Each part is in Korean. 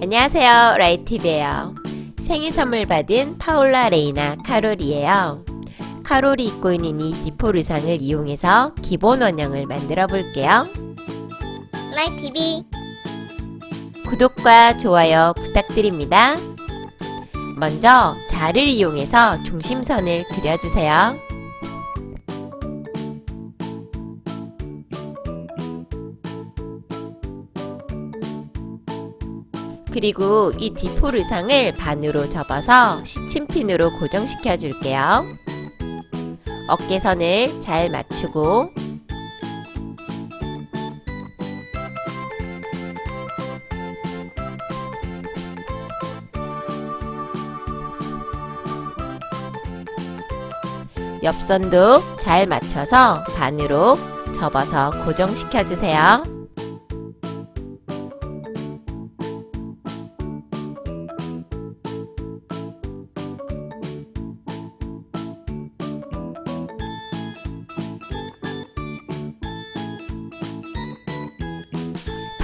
안녕하세요. 라이티브예요. 생일 선물 받은 파울라 레이나 카롤이에요. 카롤이 입고 있는 이 디폴 의상을 이용해서 기본 원형을 만들어 볼게요. 라이TV 구독과 좋아요 부탁드립니다. 먼저 자를 이용해서 중심선을 그려주세요. 그리고 이 디폴 의상을 반으로 접어서 시침핀으로 고정시켜 줄게요. 어깨선을 잘 맞추고 옆선도 잘 맞춰서 반으로 접어서 고정시켜 주세요.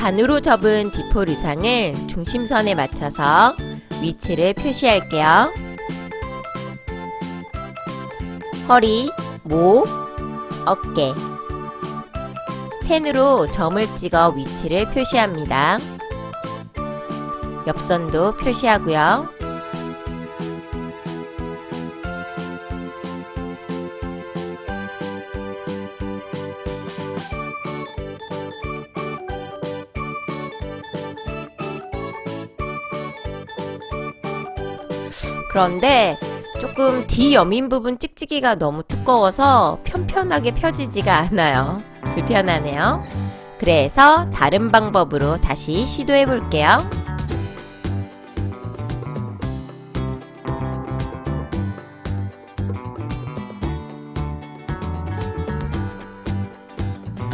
반으로 접은 디폴 의상을 중심선에 맞춰서 위치를 표시할게요. 허리, 목, 어깨. 펜으로 점을 찍어 위치를 표시합니다. 옆선도 표시하고요. 그런데 조금 뒤 여민 부분 찍찍이가 너무 두꺼워서 편편하게 펴지지가 않아요. 불편하네요. 그래서 다른 방법으로 다시 시도해 볼게요.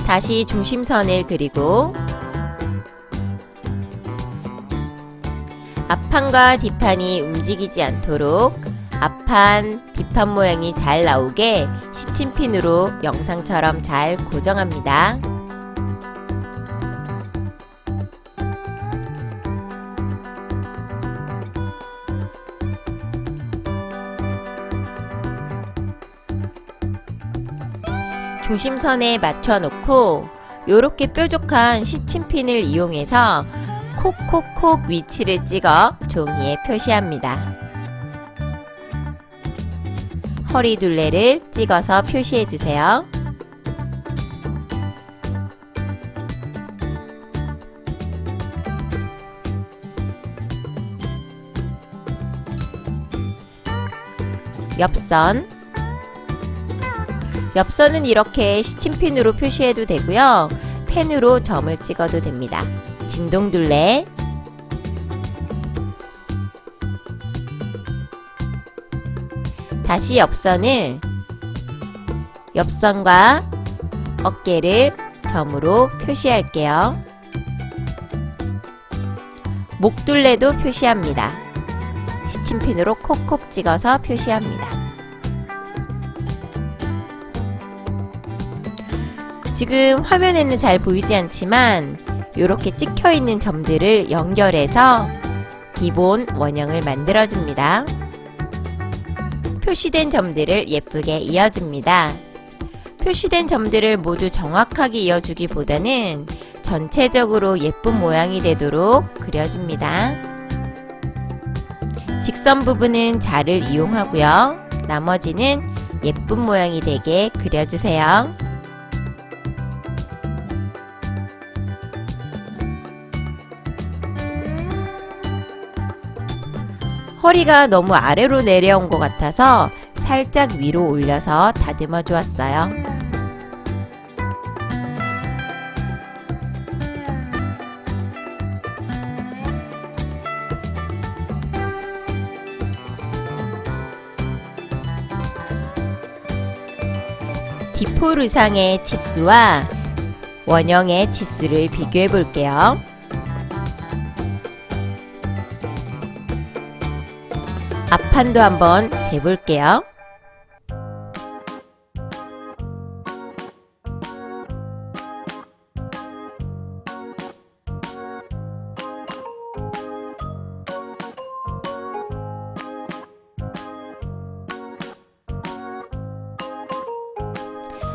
다시 중심선을 그리고 앞판과 뒷판이 움직이지 않도록 앞판, 뒷판 모양이 잘 나오게 시침핀으로 영상처럼 잘 고정합니다. 중심선에 맞춰 놓고 이렇게 뾰족한 시침핀을 이용해서 콕콕콕 위치를 찍어 종이에 표시합니다. 허리 둘레를 찍어서 표시해 주세요. 옆선 옆선은 이렇게 시침핀으로 표시해도 되고요. 펜으로 점을 찍어도 됩니다. 진동둘레 다시 옆선을 옆선과 어깨를 점으로 표시할게요. 목둘레도 표시합니다. 시침핀으로 콕콕 찍어서 표시합니다. 지금 화면에는 잘 보이지 않지만 이렇게 찍혀 있는 점들을 연결해서 기본 원형을 만들어 줍니다. 표시된 점들을 예쁘게 이어줍니다. 표시된 점들을 모두 정확하게 이어주기보다는 전체적으로 예쁜 모양이 되도록 그려줍니다. 직선 부분은 자를 이용하고요. 나머지는 예쁜 모양이 되게 그려주세요. 허리가 너무 아래로 내려온 것 같아서 살짝 위로 올려서 다듬어 주었어요. 디폴 의상의 치수와 원형의 치수를 비교해 볼게요. 판도 한번 해볼게요.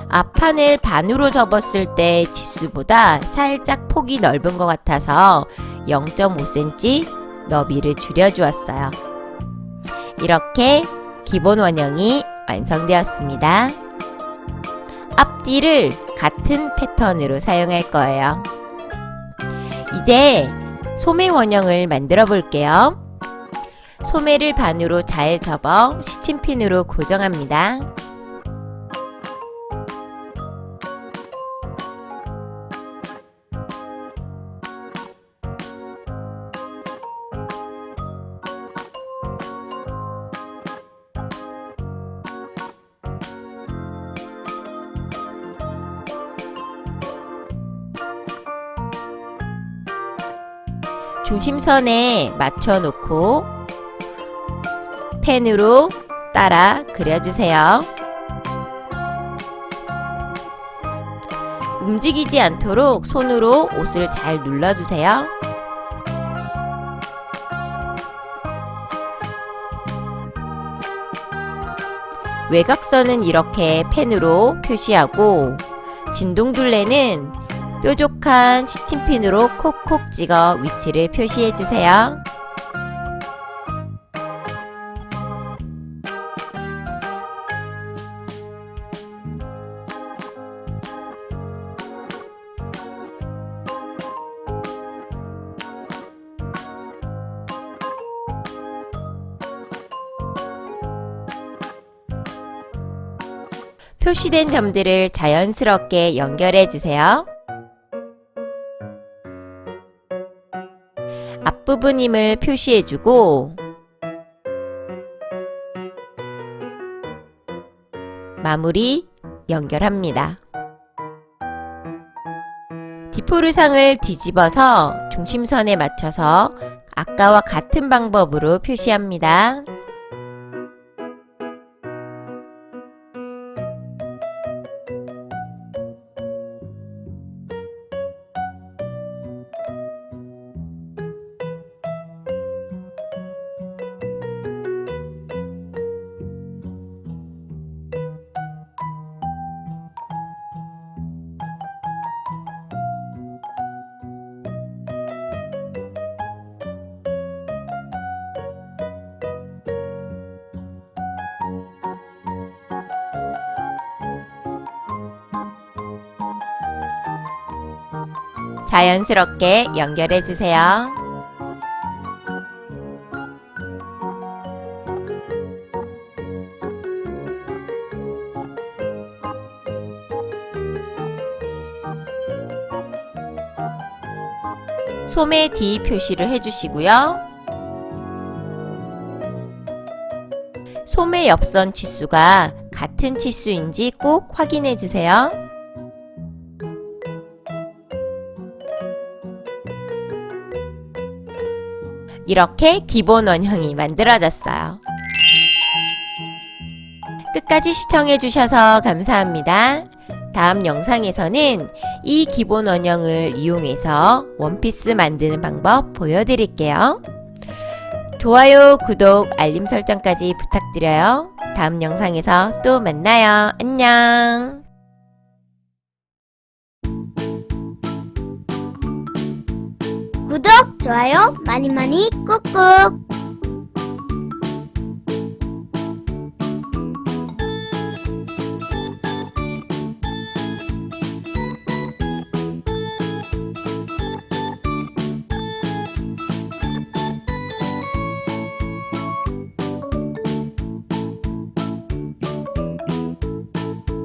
앞판을 반으로 접었을 때 지수보다 살짝 폭이 넓은 것 같아서 0.5cm 너비를 줄여주었어요. 이렇게 기본 원형이 완성되었습니다. 앞뒤를 같은 패턴으로 사용할 거예요. 이제 소매 원형을 만들어 볼게요. 소매를 반으로 잘 접어 시침핀으로 고정합니다. 중심선에 맞춰 놓고 펜으로 따라 그려주세요. 움직이지 않도록 손으로 옷을 잘 눌러주세요. 외곽선은 이렇게 펜으로 표시하고 진동둘레는 뾰족한 시침핀으로 콕콕 찍어 위치를 표시해 주세요. 표시된 점들을 자연스럽게 연결해 주세요. 부분 힘을 표시해주고 마무리 연결합니다. 디포르상을 뒤집어서 중심선에 맞춰서 아까와 같은 방법으로 표시합니다. 자연스럽게 연결해 주세요. 소매 뒤 표시를 해주시고요. 소매 옆선 치수가 같은 치수인지 꼭 확인해 주세요. 이렇게 기본 원형이 만들어졌어요. 끝까지 시청해주셔서 감사합니다. 다음 영상에서는 이 기본 원형을 이용해서 원피스 만드는 방법 보여드릴게요. 좋아요, 구독, 알림 설정까지 부탁드려요. 다음 영상에서 또 만나요. 안녕! 구독, 좋아요 많이 많이 꾹꾹